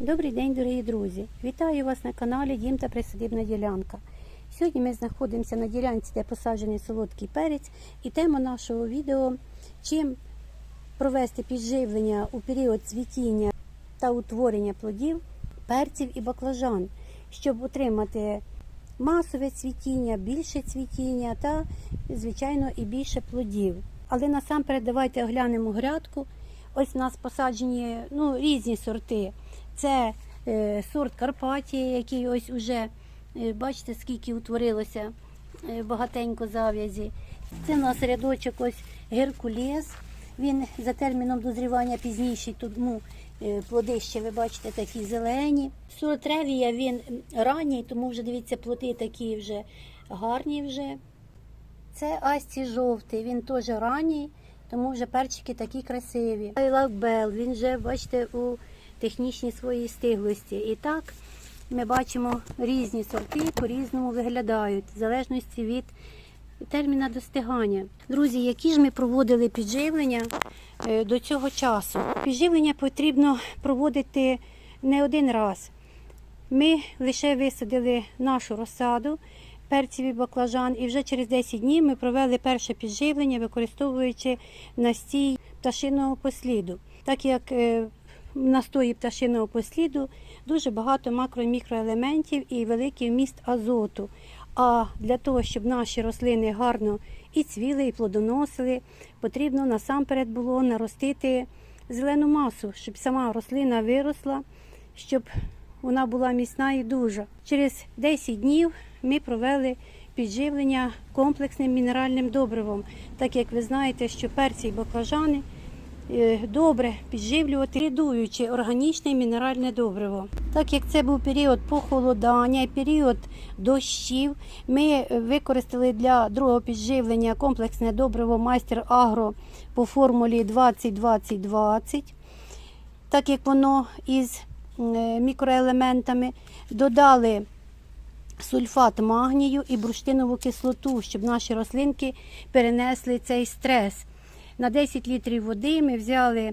Добрий день, дорогі друзі! Вітаю вас на каналі Дім та Присадибна ділянка. Сьогодні ми знаходимося на ділянці, де посаджений солодкий перець, і тема нашого відео чим провести підживлення у період цвітіння та утворення плодів, перців і баклажан, щоб отримати масове цвітіння, більше цвітіння та, звичайно, і більше плодів. Але насамперед давайте оглянемо грядку. Ось у нас посаджені ну, різні сорти. Це е, сорт Карпатія, який ось уже, е, бачите, скільки утворилося е, багатенько зав'язі. Це у нас рядочок ось Геркулес. Він за терміном дозрівання пізніший, тому е, плоди ще ви бачите такі зелені. Сорт Ревія він ранній, тому вже дивіться, плоди такі вже гарні вже. Це Асті жовтий, він теж ранній, тому вже перчики такі красиві. Бел, він вже, бачите, у технічній своїй стиглості. І так ми бачимо різні сорти, по-різному виглядають, в залежності від терміна достигання. Друзі, які ж ми проводили підживлення е, до цього часу? Підживлення потрібно проводити не один раз. Ми лише висадили нашу розсаду перців і баклажан, і вже через 10 днів ми провели перше підживлення, використовуючи настій пташиного посліду. Так як е, настої пташиного посліду дуже багато макро і мікроелементів і великий вміст азоту. А для того, щоб наші рослини гарно і цвіли, і плодоносили, потрібно насамперед було наростити зелену масу, щоб сама рослина виросла, щоб вона була міцна і дуже. Через 10 днів ми провели підживлення комплексним мінеральним добривом, так як ви знаєте, що перці і баклажани добре підживлювати, рядуючи органічне і мінеральне добриво. Так як це був період похолодання, і період дощів, ми використали для другого підживлення комплексне добриво майстер Агро по формулі 20-20-20, так як воно із е, мікроелементами додали сульфат магнію і бурштинову кислоту, щоб наші рослинки перенесли цей стрес. На 10 літрів води ми взяли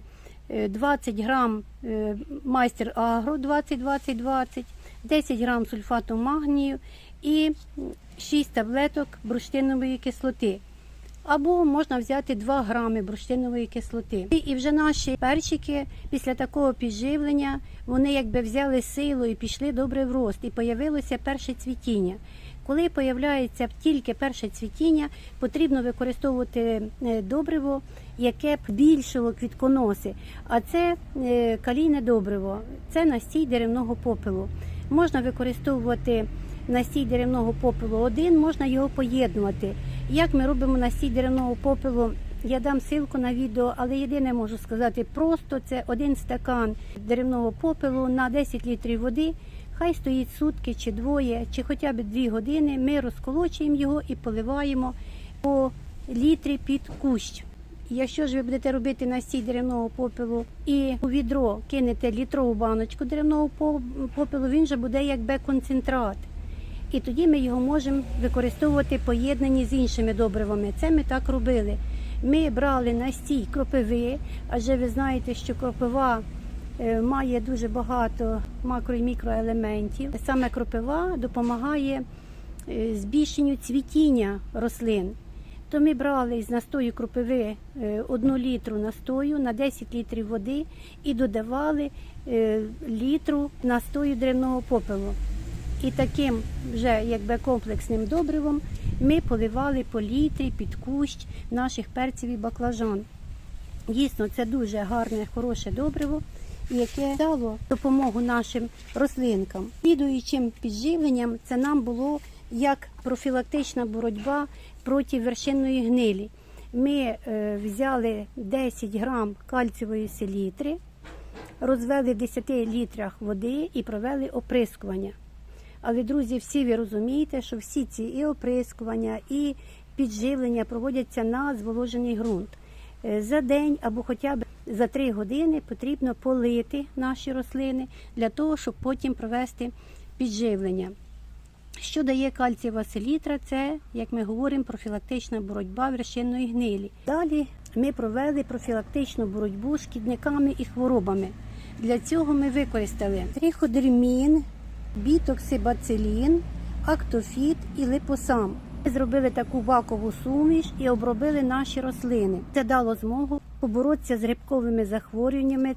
е, 20 грам е, майстер агро 20-20-20, 10 грам сульфату магнію і 6 таблеток бурштинової кислоти. Або можна взяти 2 грами бурштинової кислоти. І- вже наші перчики після такого підживлення вони якби взяли силу і пішли добре в рост, і появилося перше цвітіння. Коли появляється тільки перше цвітіння, потрібно використовувати е, добриво, яке б збільшило квітконоси. А це е, калійне добриво, це настій деревного попелу. Можна використовувати настій деревного попелу один, можна його поєднувати. Як ми робимо настій деревного попелу? Я дам ссылку на відео, але єдине можу сказати просто це один стакан деревного попелу на 10 літрів води. Хай стоїть сутки чи двоє, чи хоча б дві години. Ми розколочуємо його і поливаємо по літрі під кущ. Якщо ж ви будете робити настій деревного попелу і у відро кинете літрову баночку деревного попелу, він же буде якби концентрат. І тоді ми його можемо використовувати поєднані з іншими добривами. Це ми так робили. Ми брали настій кропиви, адже ви знаєте, що кропива має дуже багато макро і мікроелементів. Саме кропива допомагає е, збільшенню цвітіння рослин. То ми брали з настою кропиви е, одну літру настою на 10 літрів води і додавали е, літру настою древного попелу. І таким вже якби комплексним добривом ми поливали по літрі під кущ наших перців і баклажан. Дійсно, це дуже гарне, хороше добриво, яке дало допомогу нашим рослинкам. Слідуючим підживленням це нам було як профілактична боротьба проти вершинної гнилі. Ми е, взяли 10 грам кальцієвої селітри, розвели в 10 літрах води і провели оприскування. Але, друзі, всі ви розумієте, що всі ці і оприскування, і підживлення проводяться на зволожений ґрунт. Е, За день або хоча б за три години потрібно полити наші рослини для того, щоб потім провести підживлення. Що дає кальцієва селітра? Це, як ми говоримо, профілактична боротьба вершинної гнилі. Далі ми провели профілактичну боротьбу з шкідниками і хворобами. Для цього ми використали триходермін, бітоксибацилін, актофіт і липосам. Ми зробили таку бакову суміш і обробили наші рослини. Це дало змогу поборотися з грибковими захворюваннями,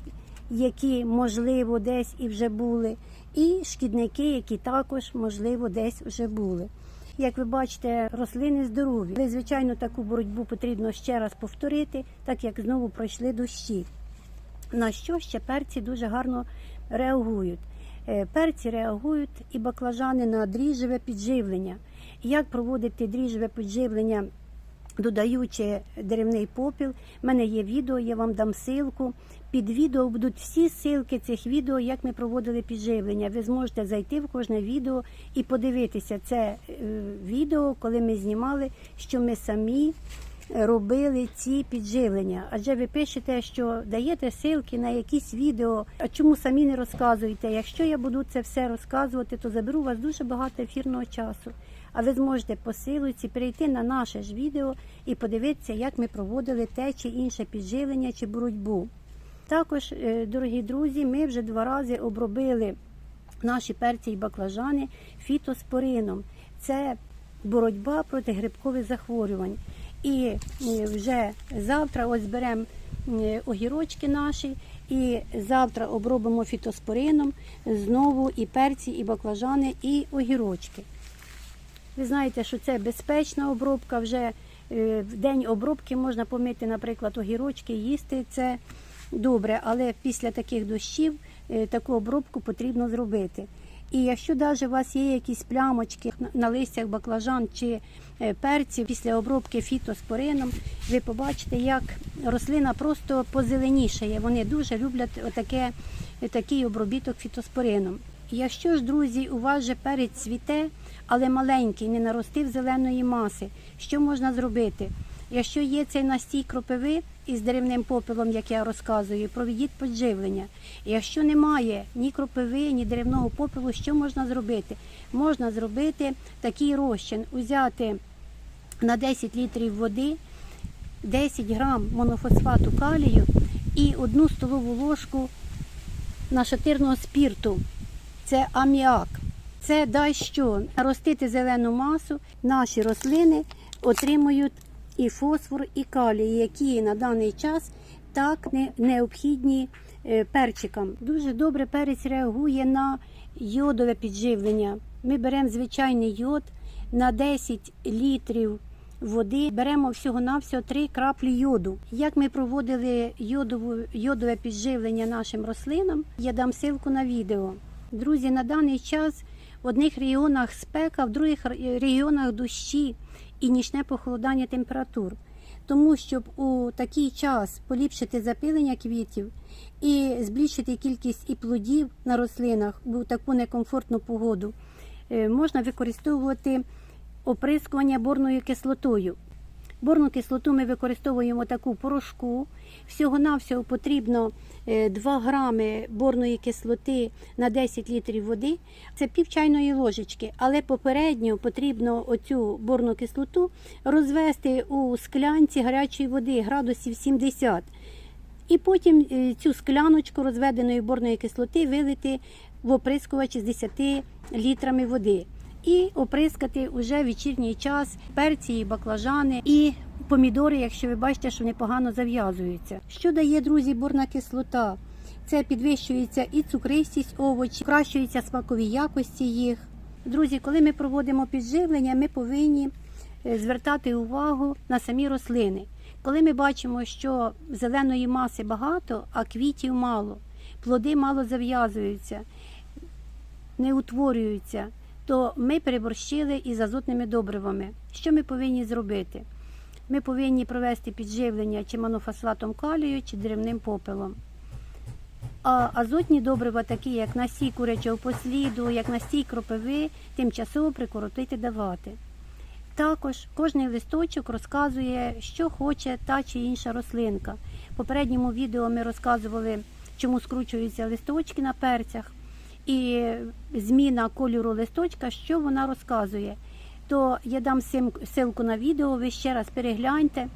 які можливо десь і вже були, і шкідники, які також можливо десь вже були. Як ви бачите, рослини здорові. Але, звичайно, таку боротьбу потрібно ще раз повторити, так як знову пройшли дощі. На що ще перці дуже гарно реагують. Е, Перці реагують і баклажани на дріжджеве підживлення. Як проводити дріжджеве підживлення, додаючи деревний попіл? У мене є відео, я вам дам ссылку. Під відео будуть всі ссылки цих відео, як ми проводили підживлення. Ви зможете зайти в кожне відео і подивитися це е, відео, коли ми знімали, що ми самі робили ці підживлення. Адже ви пишете, що даєте ссылки на якісь відео. А чому самі не розказуєте? Якщо я буду це все розказувати, то заберу у вас дуже багато ефірного часу. А ви зможете по силуці перейти на наше ж відео і подивитися, як ми проводили те чи інше підживлення чи боротьбу. Також, е, дорогі друзі, ми вже два рази обробили наші перці і баклажани фітоспорином. Це боротьба проти грибкових захворювань. І е, вже завтра ось беремо е, огірочки наші, і завтра обробимо фітоспорином знову і перці, і баклажани, і огірочки. Ви знаєте, що це безпечна обробка. Вже е, в день обробки можна помити, наприклад, огірочки, їсти це добре, але після таких дощів таку обробку потрібно зробити. І якщо навіть у вас є якісь плямочки на листях баклажан чи е, перців після обробки фітоспорином, ви побачите, як рослина просто позеленішає. Вони дуже люблять отаке, такий обробіток фітоспорином. Якщо ж, друзі, у вас же перець цвіте, але маленький, не наростив зеленої маси, що можна зробити? Якщо є цей настій кропиви із деревним попелом, як я розказую, проведіть підживлення. Якщо немає ні кропиви, ні деревного попелу, що можна зробити? Можна зробити такий розчин, узяти на 10 літрів води 10 грам монофосфату калію і одну столову ложку нашатирного спірту. Це аміак. Це дасть що? Наростити зелену масу, наші рослини отримують і фосфор, і калій, які на даний час так не- необхідні е, перчикам. Дуже добре перець реагує на йодове підживлення. Ми беремо звичайний йод на 10 літрів води, беремо всього-навсього 3 краплі йоду. Як ми проводили йодову, йодове підживлення нашим рослинам, я дам ссылку на відео. Друзі, на даний час в одних регіонах спека, в других регіонах дощі і нічне похолодання температур. Тому, щоб у такий час поліпшити запилення квітів і збільшити кількість і плодів на рослинах у таку некомфортну погоду, е, можна використовувати оприскування борною кислотою. Борну кислоту ми використовуємо таку порошку. Всього-навсього потрібно е, 2 грами борної кислоти на 10 літрів води. Це пів чайної ложечки, але попередньо потрібно оцю борну кислоту розвести у склянці гарячої води градусів 70. І потім е, цю скляночку розведеної борної кислоти вилити в оприскувач з 10 літрами води. І оприскати уже в вечірній час перці, баклажани і помідори, якщо ви бачите, що вони погано зав'язуються. Що дає, друзі, борна кислота? Це підвищується і цукристість овочів, покращуються смакові якості їх. Друзі, коли ми проводимо підживлення, ми повинні е, звертати увагу на самі рослини. Коли ми бачимо, що зеленої маси багато, а квітів мало, плоди мало зав'язуються, не утворюються, то ми переборщили із азотними добривами. Що ми повинні зробити? Ми повинні провести підживлення чи монофосфатом калію, чи деревним попелом. А азотні добрива, такі як настій курячого посліду, як настій кропиви, тимчасово прикоротити давати. Також кожний листочок розказує, що хоче та чи інша рослинка. В попередньому відео ми розказували, чому скручуються листочки на перцях, і зміна кольору листочка, що вона розказує. То я дам ссылку на відео, ви ще раз перегляньте,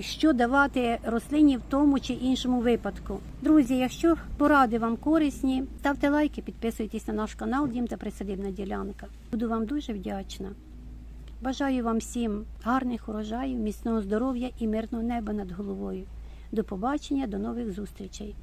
що давати рослині в тому чи іншому випадку. Друзі, якщо поради вам корисні, ставте лайки, підписуйтесь на наш канал Дім та Присадибна ділянка. Буду вам дуже вдячна. Бажаю вам всім гарних урожаїв, міцного здоров'я і мирного неба над головою. До побачення, до нових зустрічей.